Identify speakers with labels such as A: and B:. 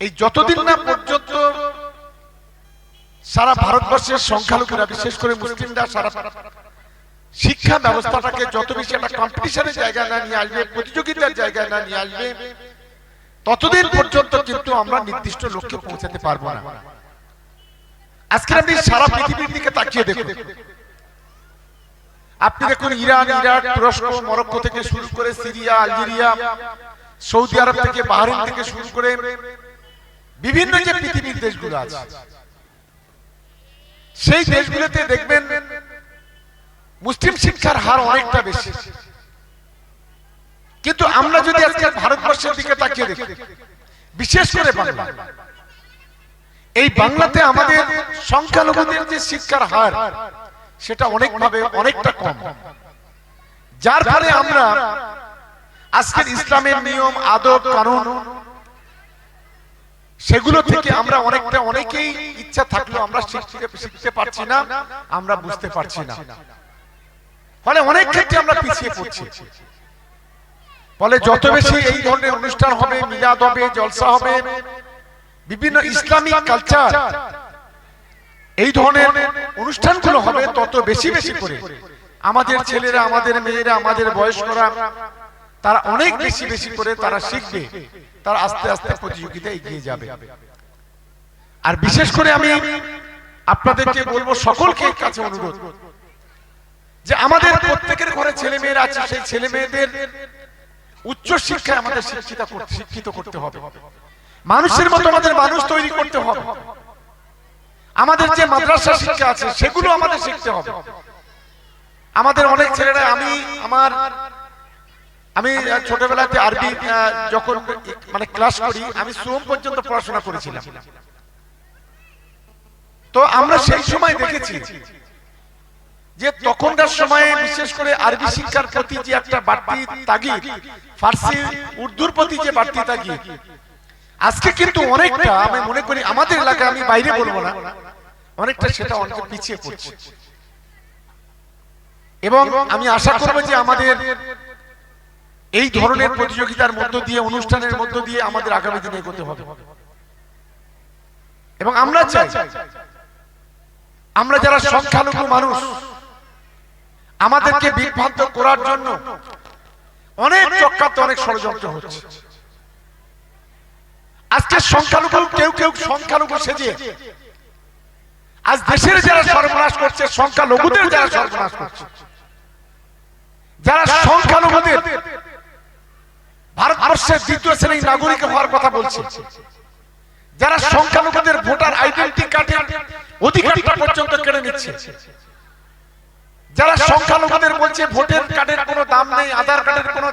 A: এই যতদিন না পর্যন্ত সারা ভারতবর্ষের সংখ্যালঘুরা, বিশেষ করে মুসলিমরা, সারা শিক্ষা ব্যবস্থাটাকে যত বেশি একটা কম্পিটিশনের জায়গায় না নিয়ে আসবে, প্রতিযোগিতার জায়গায় না নিয়ে আসবে, ততদিন পর্যন্ত কিন্তু আমরা নির্দিষ্ট লক্ষ্যে পৌঁছাতে পারব না। আজকে আপনি সারা পৃথিবীর দিকে তাকিয়ে দেখুন। আপনি দেখুন ইরান, ইরাক, তুরস্ক, মরক্কো থেকে শুরু করে সিরিয়া, আলজেরিয়া, সৌদি আরব থেকে বাহরিন থেকে শুরু করে বিভিন্ন যে পৃথিবীর দেশগুলো আছে সেই দেশগুলোতে দেখবেন মুসলিম শিক্ষার হার অনেকটা বেশি। কিন্তু আমরা যদি আজকে ভারতবর্ষের দিকে তাকিয়ে দেখি বিশেষ করে বাংলা। এই বাংলাতে আমাদের সংখ্যালঘুদের যে শিক্ষার হার সেটা অনেকভাবে অনেকটা কম। যার ফলে আমরা আজকের ইসলামের নিয়ম আদব কানুন সেগুলো থেকে আমরা অনেকটা অনেকেই ইচ্ছা থাকলেও আমরা শিখতে পারছি না আমরা বুঝতে পারছি না। ফলে অনেক ক্ষেত্রে আমরা পিছিয়ে পড়ছি। ফলে যত বেশি এই ধরনের অনুষ্ঠান হবে মিলাদ হবে জলসা হবে বিভিন্ন ইসলামিক কালচার এই ধরনের অনুষ্ঠানগুলো হবে তত বেশি বেশি করে। আমাদের ছেলেরা আমাদের মেয়েরা আমাদের বয়স্করা তারা অনেক বেশি বেশি করে তারা শিখবে। তারা আস্তে আস্তে প্রতিযোগিতা এগিয়ে যাবে। আর বিশেষ করে আমি আপনাদেরকে বলব সকলকে কাছে অনুরোধ যে আমাদের প্রত্যেকের ঘরে ছেলে মেয়েরা আছে সেই ছেলে মেয়েদের উচ্চ শিক্ষায় আমাদের শিক্ষিত করতে শিক্ষিত করতে হবে। মানুষের মতো আমাদের মানুষ তৈরি করতে হবে। আমাদের যে মাদ্রাসা শিক্ষা আছে সেগুলো আমাদের শিখতে হবে। আমাদের অনেক ছেলেরা আমি আমার আমি ছোটবেলাতে আরবি যখন মানে ক্লাস করি আমি সোম পর্যন্ত পড়াশোনা করেছিলাম। তো আমরা সেই সময় দেখেছি যে তখনকার সময়ে বিশেষ করে আরবি শিক্ষার প্রতি যে একটা বাড়তি তাগিদ ফার্সি উর্দুর প্রতি যে বাড়তি তাগিদ। আজকে কিন্তু অনেকটা আমি মনে করি আমাদের এলাকায় আমি বাইরে বলব না। অনেকটা সেটা অনেক পিছিয়ে পড়ছে। এবং আমি আশা করব যে আমাদের এই ধরনের প্রতিযোগিতার মধ্য দিয়ে, অনুষ্ঠানের মধ্য দিয়ে আমাদের আগামী দিনে এগোতে হবে। এবং আমরা চাই, আমরা যারা সংখ্যালঘু মানুষ, আমাদেরকে বিভ্রান্ত করার জন্য অনেক চক্রান্ত, অনেক ষড়যন্ত্র হচ্ছে। আজকে সংখ্যালঘু, কেউ কেউ সংখ্যালঘু সেজে, আজ দেশের যারা সর্বনাশ করছে, সংখ্যালঘুদের যারা সর্বনাশ করছে, যারা সংখ্যালঘুদের ভারতবর্ষের দ্বিতীয় শ্রেণির নাগরিক হওয়ার কথা বলছে। যারা সংখ্যালঘুদের ভোটার আইডেন্টি কার্ডের অধিকারটা পর্যন্ত কেড়ে নিচ্ছে। যারা সংখ্যালঘুদের বলছে ভোটের কার্ডের কোনো দাম নেই, আধার কার্ডের কোনো